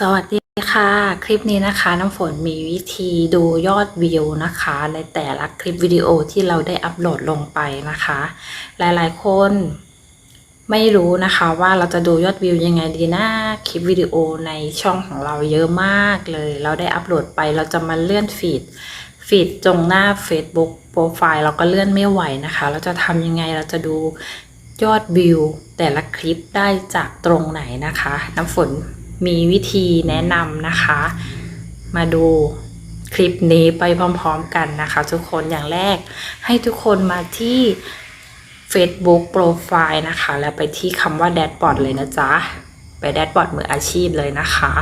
สวัสดีค่ะ คลิปนี้นะคะ น้ำฝนมีวิธีดูยอดวิวนะคะ ในแต่ละคลิปวิดีโอที่เราได้อัปโหลดลงไปนะคะ หลายๆ คนไม่รู้นะคะว่าเราจะดูยอดวิวยังไงดีนะคลิปวิดีโอในช่องของเราเยอะมากเลย เราได้อัปโหลดไปเราจะมาเลื่อนฟีดฟีดตรงหน้า Facebook โปรไฟล์เราก็เลื่อนไม่ไหวนะคะ เราจะทำยังไงเราจะดูยอดวิวแต่ละคลิปได้จากตรงไหนนะคะ น้ำฝน มีวิธีแนะนำนะคะ มาดูคลิปนี้ไปพร้อมๆกันนะคะ ทุกคนอย่างแรกให้ทุกคนมาที่ Facebook โปรไฟล์นะคะ แล้วไปที่คำว่าแดชบอร์ดเลยนะจ๊ะ ไปแดชบอร์ดมืออาชีพเลยนะคะ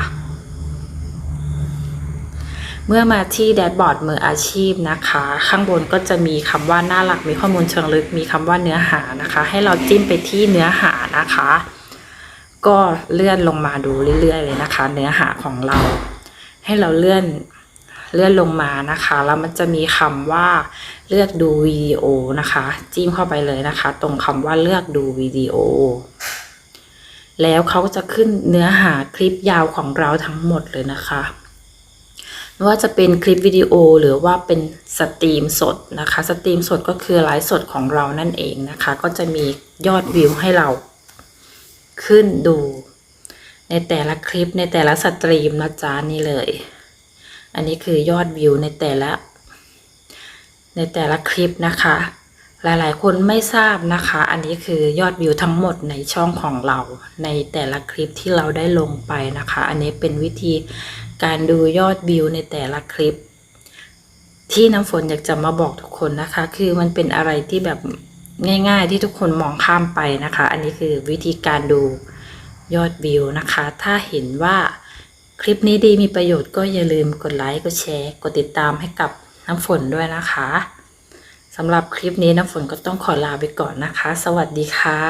เมื่อมาที่แดชบอร์ดมืออาชีพนะคะ ข้างบนก็จะมีคำว่าหน้าหลักมีข้อมูลเชิงลึกมีคำว่าเนื้อหานะคะ ให้เราจิ้มไปที่เนื้อหานะคะ ก็เลื่อนลงมาดูเรื่อยๆเลยนะคะ เนื้อหาของเรา ให้เราเลื่อนเลื่อนลงมานะคะ แล้วมันจะมีคำว่าเลือกดูวิดีโอนะคะ จิ้มเข้าไปเลยนะคะ ตรงคำว่าเลือกดูวิดีโอ แล้วเขาก็จะขึ้นเนื้อหาคลิปยาวของเราทั้งหมดเลยนะคะไม่ว่าจะเป็นคลิปวิดีโอหรือว่าเป็นสตรีมสดนะคะ สตรีมสดก็คือไลฟ์สดของเรานั่นเองนะคะ ก็จะมียอดวิวให้เรา ขึ้นดู ในแต่ละคลิปในแต่ละสตรีมนะจ๊ะนี่เลย อันนี้คือยอดวิวในแต่ละ ในแต่ละคลิปนะคะ หลายๆ คนไม่ทราบนะคะ อันนี้คือยอดวิวทั้งหมดในช่องของเรา ในแต่ละคลิปที่เราได้ลงไปนะคะ อันนี้เป็นวิธีการดูยอดวิวในแต่ละคลิป ที่น้ำฝนอยากจะมาบอกทุกคนนะคะ คือมันเป็นอะไรที่แบบ ง่ายๆที่ทุกคนมองข้ามไปนะคะ อันนี้คือวิธีการดูยอดวิวนะคะ ถ้าเห็นว่าคลิปนี้ดีมีประโยชน์ก็อย่าลืมกดไลค์ กดแชร์ กดติดตามให้กับน้ำฝนด้วยนะคะสำหรับคลิปนี้น้ำฝนก็ต้องขอลาไปก่อนนะคะ สวัสดีค่ะ